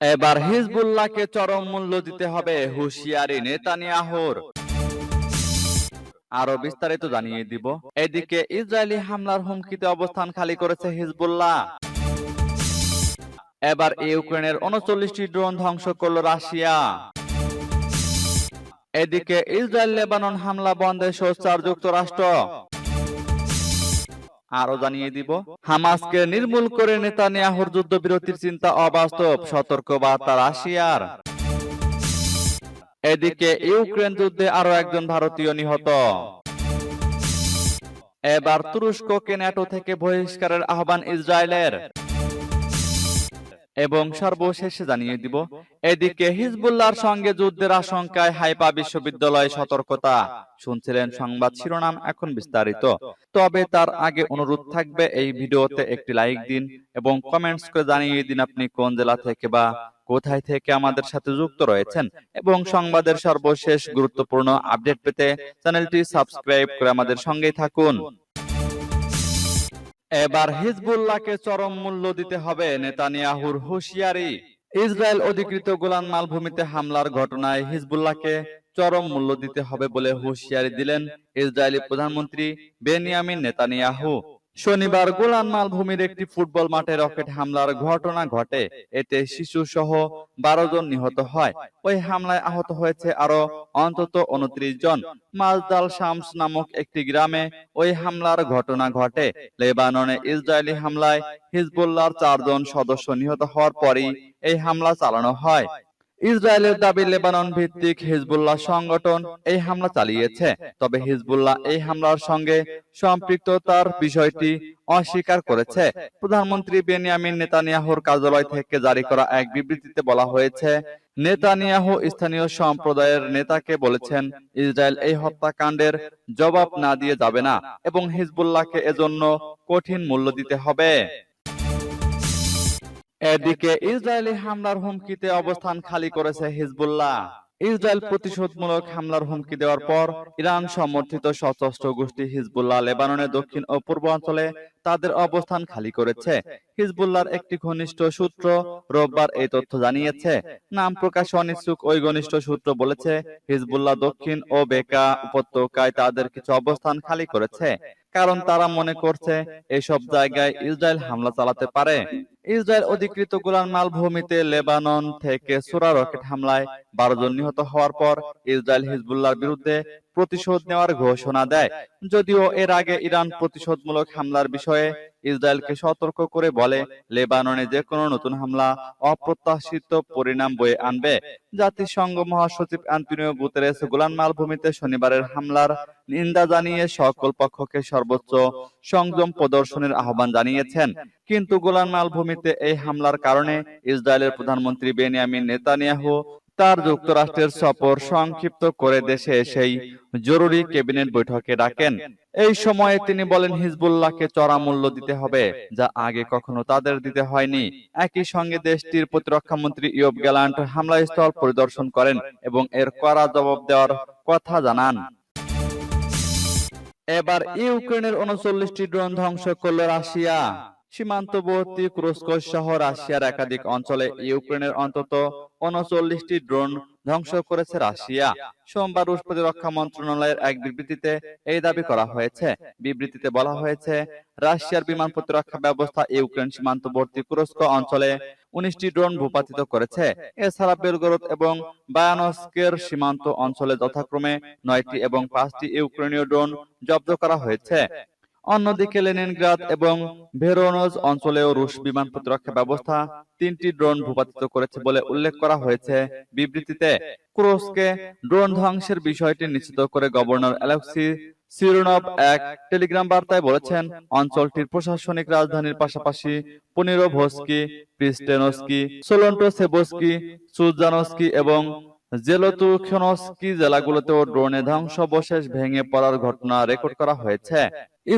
এবার হিজবুল্লাহকে চরম মূল্য দিতে হবে হুঁশিয়ারি নেতানিয়াহুর। আরও বিস্তারিত জানিয়ে দিব। এদিকে ইসরায়েলি হামলার হুমকিতে অবস্থান খালি করেছে হিজবুল্লাহ। এবার ইউক্রেনের উনচল্লিশটি ড্রোন ধ্বংস করল রাশিয়া। এদিকে ইসরায়েল লেবানন হামলা বন্ধে সোচ্চার যুক্তরাষ্ট্র আরও জানিয়ে দিব হামাসকে নির্মূল করে নেতানিয়াহুর যুদ্ধবিরতির চিন্তা অবাস্তব সতর্ক বার্তা রাশিয়ার। এদিকে ইউক্রেন যুদ্ধে আরও একজন ভারতীয় নিহত। এবার তুরস্ককে ন্যাটো থেকে বহিষ্কারের আহ্বান ইসরায়েলের। এবং সর্বশেষে জানিয়ে দিব এদিকে হিজবুল্লাহর সঙ্গে যুদ্ধের আশঙ্কায় হাইপা বিশ্ববিদ্যালয়ে সতর্কতা। শুনছিলেন সংবাদ শিরোনাম এখন বিস্তারিত। তবে তার আগে অনুরোধ থাকবে এই ভিডিওতে একটি লাইক দিন এবং কমেন্টস করে জানিয়ে দিন আপনি কোন জেলা থেকে বা কোথায় থেকে আমাদের সাথে যুক্ত রয়েছেন এবং সংবাদের সর্বশেষ গুরুত্বপূর্ণ আপডেট পেতে চ্যানেলটি সাবস্ক্রাইব করে আমাদের সঙ্গেই থাকুন। এবার হিজবুল্লাহকে চরম মূল্য দিতে হবে, নেতানিয়াহুর হুঁশিয়ারি। ইসরায়েল অধিকৃত গোলান মালভূমিতে হামলার ঘটনায় হিজবুল্লাহকে চরম মূল্য দিতে হবে বলে হুঁশিয়ারি দিলেন ইসরায়েলি প্রধানমন্ত্রী বেনিয়ামিন নেতানিয়াহু। শনিবার গোলান মালভূমির একটি ফুটবল মাঠে রকেট হামলার ঘটনা ঘটে। এতে শিশু সহ বারো জন নিহত হয়। ওই হামলায় আহত হয়েছে আরও অন্তত উনত্রিশ জন। মাজদাল শামস নামক একটি গ্রামে ওই হামলার ঘটনা ঘটে। লেবাননে ইসরায়েলি হামলায় হিজবুল্লাহর চারজন সদস্য নিহত হওয়ার পরই এই হামলা চালানো হয়। ইসরায়েলের দাবি লেবানন ভিত্তিক হিজবুল্লাহ সংগঠন এই হামলা চালিয়েছে। তবে হিজবুল্লাহ এই হামলার সঙ্গে সম্পৃক্ততার বিষয়টি অস্বীকার করেছে। প্রধানমন্ত্রী বেনিয়ামিন নেতানিয়াহুর কার্যালয় থেকে জারি করা এক বিবৃতিতে বলা হয়েছে, নেতানিয়াহু স্থানীয় সম্প্রদায়ের নেতাকে বলেছেন, ইসরায়েল এই হত্যাকাণ্ডের জবাব না দিয়ে যাবে না এবং হিজবুল্লাহকে এজন্য কঠিন মূল্য দিতে হবে। এদিকে ইসরায়েলি হামলার হুমকিতে অবস্থান খালি করেছে হিজবুল্লাহ। ইসরায়েল প্রতিশোধমূলক হামলার হুমকি দেওয়ার পর ইরান সমর্থিত সশস্ত্র গোষ্ঠী হিজবুল্লাহ লেবাননের দক্ষিণ ও পূর্ব অঞ্চলে তাদের অবস্থান খালি করেছে। হিজবুল্লাহর একটি ঘনিষ্ঠ সূত্র রোববার এই তথ্য জানিয়েছে। নাম প্রকাশে অনিচ্ছুক ওই ঘনিষ্ঠ সূত্র বলেছে হিজবুল্লাহ দক্ষিণ ও বেকা উপত্যকায় তাদের কিছু অবস্থান খালি করেছে। কারণ তারা মনে করছে এসব জায়গায় ইসরায়েল হামলা চালাতে পারে। ইসরায়েল অধিকৃত গোলান মালভূমিতে লেবানন থেকে সুরা রকেট হামলায় বারো জন নিহত হওয়ার পর ইসরায়েল হিজবুল্লাহর বিরুদ্ধে প্রতিশোধ নেওয়ার ঘোষণা দেয়। যদিও এর আগে ইরান প্রতিশোধমূলক হামলার বিষয়ে ইসরায়েলকে সতর্ক করে বলে, লেবাননে যে কোনো নতুন হামলা অপ্রত্যাশিত পরিণাম বয়ে আনবে। জাতিসংঘ মহাসচিব অ্যান্টনিও গুতেরেস গোলান মালভূমিতে শনিবারের হামলার নিন্দা জানিয়ে সকল পক্ষকে সর্বোচ্চ সংযম প্রদর্শনের আহ্বান জানিয়েছেন। কিন্তু গোলান মালভূমিতে এই হামলার কারণে ইসরায়েলের প্রধানমন্ত্রী বেনিয়ামিন নেতানিয়াহু তার যুক্তরাষ্ট্রের সফর সংক্ষিপ্ত করে দেশে এসেই জরুরি ক্যাবিনেট বৈঠকে ডাকেন। এই সময়ে তিনি বলেন, হিজবুল্লাহকে চড়া মূল্য দিতে হবে, যা আগে কখনো তাদের দিতে হয়নি। একই সঙ্গে দেশটির প্রতিরক্ষা মন্ত্রী ইয়ব গ্যালান্ট হামলাস্থল পরিদর্শন করেন এবং এর কড়া জবাব দেওয়ার কথা জানান। এবার ইউক্রেনের উনচল্লিশটি ড্রোন ধ্বংস করল রাশিয়া। সীমান্তবর্তী ক্রুস্ক সহ রাশিয়ার একাধিক অঞ্চলে ইউক্রেনের অন্তত উনচল্লিশটি ড্রোন ধ্বংস করেছে রাশিয়া। সোমবার রুশ প্রতিরক্ষা মন্ত্রণালয়ের এক বিবৃতিতে এই দাবি করা হয়েছে। বিবৃতিতে বলা হয়েছে, রাশিয়ার বিমান প্রতিরক্ষা ব্যবস্থা ইউক্রেন সীমান্তবর্তী কুরস্ক অঞ্চলে উনিশটি ড্রোন ভূপাতিত করেছে। এছাড়া বেলগরদ এবং বায়ানস্কের সীমান্ত অঞ্চলে যথাক্রমে নয়টি এবং পাঁচটি ইউক্রেনীয় ড্রোন জব্দ করা হয়েছে। অন্যদিকে লেনিনগ্রাদ এবং ভেরোনজ অঞ্চলেও রুশ বিমান প্রতিরক্ষা ব্যবস্থা তিনটি ড্রোন ভূপাতিত করেছে বলে উল্লেখ করা হয়েছে। বিবৃতিতে, কুরস্কে ড্রোন ধ্বংসের বিষয়টি নিশ্চিত করে গভর্নর অ্যালেক্সি সিরোনভ এক টেলিগ্রাম বার্তায় বলেছেন, অঞ্চলটির প্রশাসনিক রাজধানীর পাশাপাশি পনিরোভস্কি প্রিস্টেনস্কি সোলন্টোসেবস্কি, সুজানস্কি এবং জেলোতুখনস্কি জেলাগুলোতেও ড্রোনে ধ্বংসাবশেষ ভেঙে পড়ার ঘটনা রেকর্ড করা হয়েছে।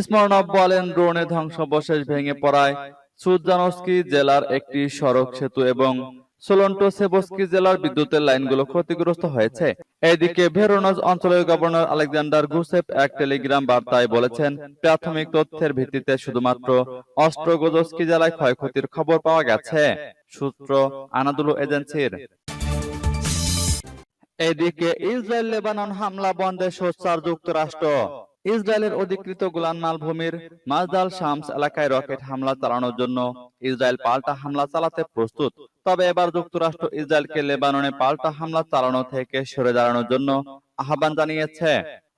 স্মরণব বলেন ড্রোনে ধ্বংসাবশেষ ভেঙে পড়ায় সুজানস্কি জেলার একটি সড়ক সেতু এবং সোলন্টো সেবস্কি জেলার বিদ্যুতের লাইনগুলো ক্ষতিগ্রস্ত হয়েছে। এদিকে ভেরোনজ অঞ্চলের গভর্নর আলেকজান্ডার গুসেপ এক টেলিগ্রাম বার্তায় বলেছেন প্রাথমিক তথ্যের ভিত্তিতে শুধুমাত্র অস্ট্রোগোজস্কি জেলায় ক্ষয়ক্ষতির খবর পাওয়া গেছে। সূত্র আনাদুলু এজেন্সির এদিকে ইসরায়েল লেবানন হামলা বন্ধে সোচ্চার যুক্তরাষ্ট্র। ইসরায়েলের অধিকৃত গোলান মালভূমির মাজদাল শামস এলাকায় রকেট হামলা চালানোর জন্য ইসরায়েল পাল্টা হামলা চালাতে প্রস্তুত। তবে এবার যুক্তরাষ্ট্র ইসরায়েলকে লেবাননে পাল্টা হামলা চালানো থেকে সরে দাঁড়ানোর জন্য আহ্বান জানিয়েছে।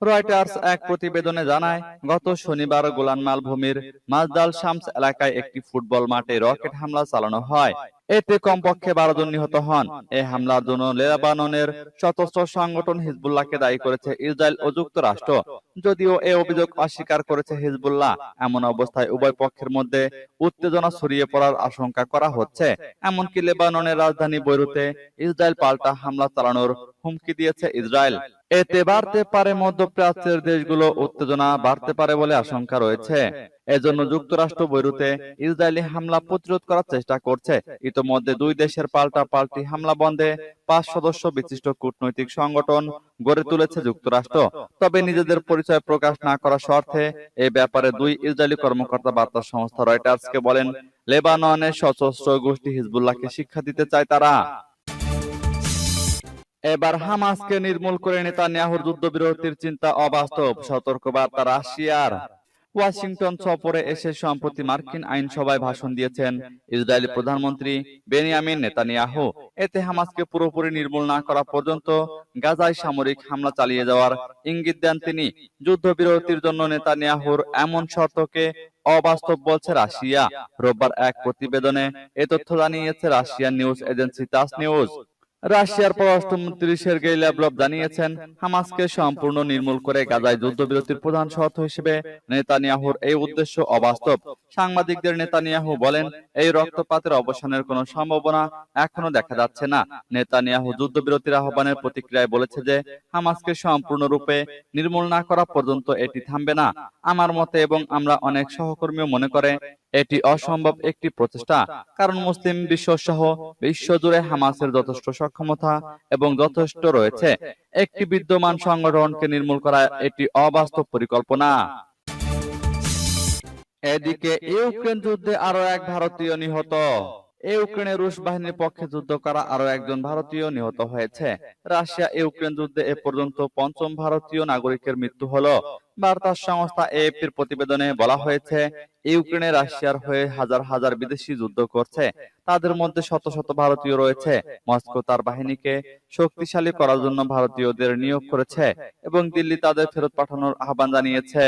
রয়টার্স এক প্রতিবেদনে জানায়, গত শনিবার গোলান মালভূমির মাজদাল শামস এলাকায় একটি ফুটবল মাঠে রকেট হামলা চালানো হয়। এতে কমপক্ষে বারো জন নিহত হন। এই হামলার জন্য লেবাননের সশস্ত্র সংগঠন হিজবুল্লাহকে দায়ী করেছে ইসরায়েল ও যুক্তরাষ্ট্র যদিও এ অভিযোগ অস্বীকার করেছে হিজবুল্লাহ, এমন অবস্থায় উভয় পক্ষের মধ্যে উত্তেজনা ছড়িয়ে পড়ার আশঙ্কা করা হচ্ছে। এমনকি লেবাননের রাজধানী বৈরুতে ইসরায়েল পাল্টা হামলা চালানোর হুমকি দিয়েছে ইসরায়েল। এতে বাড়তে পারে মধ্যপ্রাচ্যের দেশগুলো, উত্তেজনা বাড়তে পারে বলে আশঙ্কা রয়েছে। এজন্য যুক্তরাষ্ট্র বৈরুতে ইসরায়েলি হামলা প্রতিরোধ করার চেষ্টা করছে। ইতোমধ্যে দুই দেশের পাল্টা পাল্টি হামলা বন্ধে পাঁচ সদস্য বিশিষ্ট কূটনৈতিক সংগঠন গড়ে তুলেছে যুক্তরাষ্ট্র। তবে নিজেদের পরিচয় প্রকাশ না করার স্বার্থে এ ব্যাপারে দুই ইসরায়েলি কর্মকর্তা বার্তা সংস্থা রয়টার্সকে বলেন, লেবাননের সশস্ত্র গোষ্ঠী হিজবুল্লাহকে শিক্ষা দিতে চায় তারা। এবার হামাসকে নির্মূল করে নেতানিয়াহুর যুদ্ধবিরতির চিন্তা অবাস্তব সতর্কবার্তা রাশিয়ার ওয়াশিংটন সফরে এসে সম্প্রতি মার্কিন আইনসভায় ভাষণ দিয়েছেন ইসরায়েলি প্রধানমন্ত্রী বেনিয়ামিন নেতানিয়াহু। এতে হামাসকে পুরোপুরি নির্মূল না করা পর্যন্ত গাজায় সামরিক হামলা চালিয়ে যাওয়ার ইঙ্গিত দেন তিনি। যুদ্ধবিরতির জন্য নেতানিয়াহুর এমন শর্তকে অবাস্তব বলছে রাশিয়া। রোববার এক প্রতিবেদনে এ তথ্য জানিয়েছে Russian news agency TASS news. রাশিয়ার পররাষ্ট্রমন্ত্রী সের্গেই ল্যাভলভ জানিয়েছেন হামাসকে সম্পূর্ণ নির্মূল করে গাজায় যুদ্ধবিরতির প্রধান শর্ত হিসেবে নেতানিয়াহুর এই উদ্দেশ্য অবাস্তব। সাংবাদিকদের নেতানিয়াহু বলেন এই রক্তপাতের অবসানের কোনো সম্ভাবনা এখনও দেখা যাচ্ছে না। নেতানিয়াহু যুদ্ধবিরতির আহ্বানের প্রতিক্রিয়ায় বলেছে যে হামাসকে সম্পূর্ণরূপে নির্মূল না করা পর্যন্ত এটি থামবে না। আমার মতে এবং আমরা অনেক সহকর্মীও মনে করে এটি অসম্ভব একটি প্রচেষ্টা, কারণ মুসলিম বিশ্ব সহ বিশ্বজুড়ে হামাসের যথেষ্ট সক্ষমতা এবং যথেষ্ট রয়েছে। একটি বিদ্যমান সংগঠনকে নির্মূল করা এটি অবাস্তব পরিকল্পনা। এদিকে ইউক্রেন যুদ্ধে আরও এক ভারতীয় নিহত। ইউক্রেনে রুশ বাহিনীর পক্ষে যুদ্ধ করা আরও একজন ভারতীয় নিহত হয়েছে। রাশিয়া ইউক্রেন যুদ্ধে এ পর্যন্ত পঞ্চম ভারতীয় নাগরিকের মৃত্যু হলো। বার্তা সংস্থা এএফপির প্রতিবেদনে বলা হয়েছে, ইউক্রেনে রাশিয়ার হয়ে হাজার হাজার বিদেশি যুদ্ধ করছে। তাদের মধ্যে শত শত ভারতীয় রয়েছে। মস্কো তার বাহিনীকে শক্তিশালী করার জন্য ভারতীয়দের নিয়োগ করেছে এবং দিল্লি তাদের ফেরত পাঠানোর আহ্বান জানিয়েছে।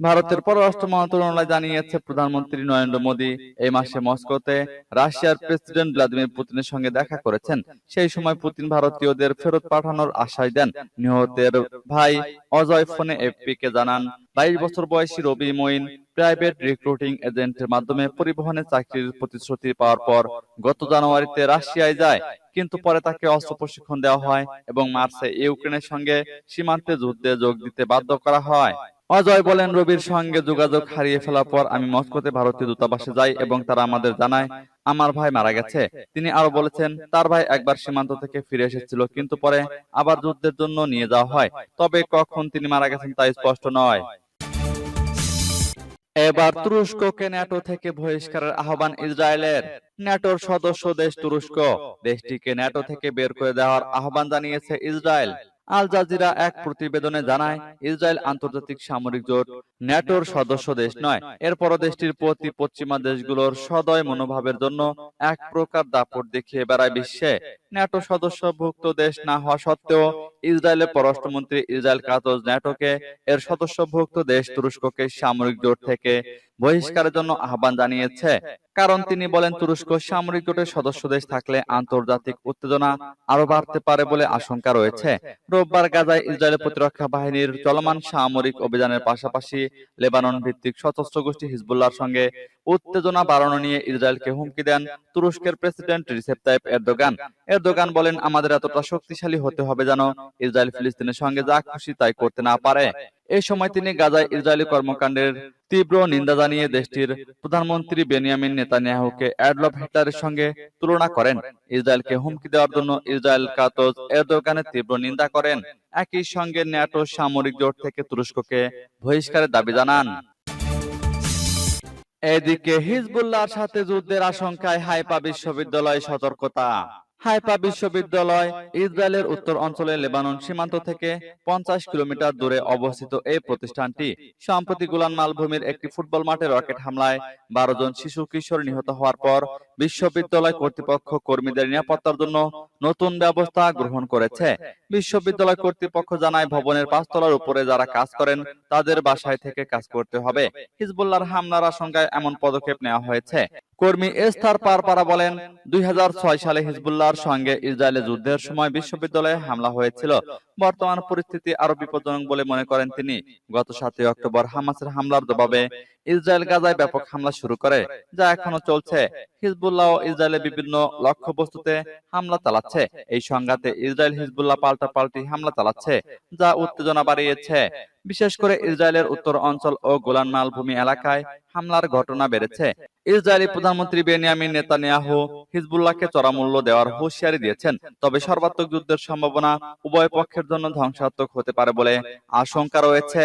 ভারতের পররাষ্ট্র মন্ত্রণালয় জানিয়েছে প্রধানমন্ত্রী নরেন্দ্র মোদী এই মাসে মস্কোতে রাশিয়ার প্রেসিডেন্ট ভ্লাদিমির পুতিনের সঙ্গে দেখা করেছেন। সেই সময় পুতিন ভারতীয়দের ফেরত পাঠানোর আশ্বাস দেন। নিহতের ভাই অজয় ফোনে এফপি কে জানান বাইশ বছর বয়সী রবি মঈন প্রাইভেট রিক্রুটিং এজেন্টের মাধ্যমে পরিবহনে চাকরির প্রতিশ্রুতি পাওয়ার পর গত জানুয়ারিতে রাশিয়ায় যায়। কিন্তু পরে তাকে অস্ত্র প্রশিক্ষণ দেওয়া হয় এবং মার্চে ইউক্রেনের সঙ্গে সীমান্তে যুদ্ধে যোগ দিতে বাধ্য করা হয় অজয় বলেন, রবির সঙ্গে যোগাযোগ হারিয়ে ফেলার পর আমি মস্কোতে ভারতীয় দূতাবাসে যাই এবং তারা আমাদের জানায়, আমার ভাই মারা গেছে। তিনি আরও বলেছেন, তার ভাই একবার সীমান্ত থেকে ফিরে এসেছিল, কিন্তু পরে আবার যুদ্ধের জন্য নিয়ে যাওয়া হয়। তবে কখন তিনি মারা গেছেন তা স্পষ্ট নয়। এবার তুরস্ককে ন্যাটো থেকে বহিষ্কারের আহ্বান ইসরায়েলের। ন্যাটোর সদস্য দেশ তুরস্ক। দেশটিকে ন্যাটো থেকে বের করে দেওয়ার আহ্বান জানিয়েছে ইসরায়েল। আল জাজিরা এক প্রতিবেদনে জানায় ইসরায়েল আন্তর্জাতিক সামরিক জোট ন্যাটোর সদস্য দেশ নয়। এরপরও দেশটির প্রতি পশ্চিমা দেশগুলোর সদয় মনোভাবের জন্য এক প্রকার দাপট দেখিয়ে বেড়ায় বিশ্বে। ন্যাটো সদস্যভুক্ত দেশ না হওয়া সত্ত্বেও ইসরায়েলের পররাষ্ট্রমন্ত্রী ইসরায়েল কাতজ ন্যাটোকে এর সদস্যভুক্ত দেশ তুরস্ককে সামরিক জোট থেকে বহিষ্কারের জন্য আহ্বান জানিয়েছে। কারণ তিনি বলেন তুরস্ক সামরিক জোটের সদস্য দেশ থাকলে আন্তর্জাতিক উত্তেজনা আরও বাড়তে পারে বলে আশঙ্কা রয়েছে। রোববার গাজায় ইসরায়েলের প্রতিরক্ষা বাহিনীর চলমান সামরিক অভিযানের পাশাপাশি লেবানন ভিত্তিক সশস্ত্র গোষ্ঠী হিজবুল্লাহর সঙ্গে উত্তেজনা বাড়ানো নিয়ে ইসরায়েলকে হুমকি দেন তুরস্কের president Recep Tayyip Erdogan. Erdogan. বলেন আমাদের এতটা শক্তিশালী হতে হবে যেন ইসরায়েল ফিলিস্তিনের সঙ্গে যা খুশি তাই করতে না পারে। এই সময় তিনি গাজায় ইসরায়েলি কর্মকাণ্ডের তীব্র নিন্দা জানিয়ে দেশটির প্রধানমন্ত্রী বেনিয়ামিন নেতানিয়াহুকে অ্যাডলফ হিটলারের সঙ্গে তুলনা করেন। ইসরায়েলকে হুমকি দেওয়ার জন্য ইসরায়েল কাতজ এরদোগানের তীব্র নিন্দা করেন। একই সঙ্গে ন্যাটো সামরিক জোট থেকে তুরস্ককে বহিষ্কারের দাবি জানান। এদিকে হিজবুল্লাহর সাথে যুদ্ধের আশঙ্কায় হাইপা বিশ্ববিদ্যালয় সতর্কতা। হাইপা বিশ্ববিদ্যালয় ইসরায়েলের উত্তর অঞ্চলে লেবানন সীমান্ত থেকে পঞ্চাশ কিলোমিটার দূরে অবস্থিত এই প্রতিষ্ঠানটি। সম্প্রতি গোলান মালভূমির একটি ফুটবল মাঠে রকেট হামলায় বারো জন শিশু কিশোর নিহত হওয়ার পর বিশ্ববিদ্যালয় কর্তৃপক্ষ কর্মীদের নিরাপত্তার জন্য নতুন ব্যবস্থা গ্রহণ করেছে। বিশ্ববিদ্যালয় কর্তৃপক্ষ জানায়, ভবনের পাঁচতলার উপরে যারা কাজ করেন, তাদের বাসায় থেকে কাজ করতে হবে। হিজবুল্লাহর হামলার আশঙ্কায় এমন পদক্ষেপ নেওয়া হয়েছে। কর্মী এস্তার পারপারা বলেন, দুই হাজার ছয় সালে হিজবুল্লাহর সঙ্গে ইসরায়েলে যুদ্ধের সময় বিশ্ববিদ্যালয়ে হামলা হয়েছিল। বর্তমান পরিস্থিতি আরও বিপজ্জনক বলে মনে করেন তিনি। গত সাতই অক্টোবর হামাসের হামলার জবাবে ইসরায়েল গাজায় ব্যাপক হামলা শুরু করে, যা এখনও চলছে। হিজবুল্লাহ ইসরায়েলের বিভিন্ন লক্ষ্যবস্তুতে হামলা চালাচ্ছে। এই সংঘাতে ইসরায়েল হিজবুল্লাহ পাল্টা পাল্টি হামলা চালাচ্ছে, যা উত্তেজনা বাড়িয়েছে। বিশেষ করে ইসরায়েলের উত্তর অঞ্চল ও গোলান মালভূমি এলাকায় হামলার ঘটনা বেড়েছে। ইসরায়েলি প্রধানমন্ত্রী বেনিয়ামিন নেতানিয়াহু হিজবুল্লাহকে চড়া দেওয়ার হুঁশিয়ারি দিয়েছেন, তবে সর্বাত্মক যুদ্ধের সম্ভাবনা উভয় পক্ষের জন্য ধ্বংসাত্মক হতে পারে বলে আশঙ্কা রয়েছে।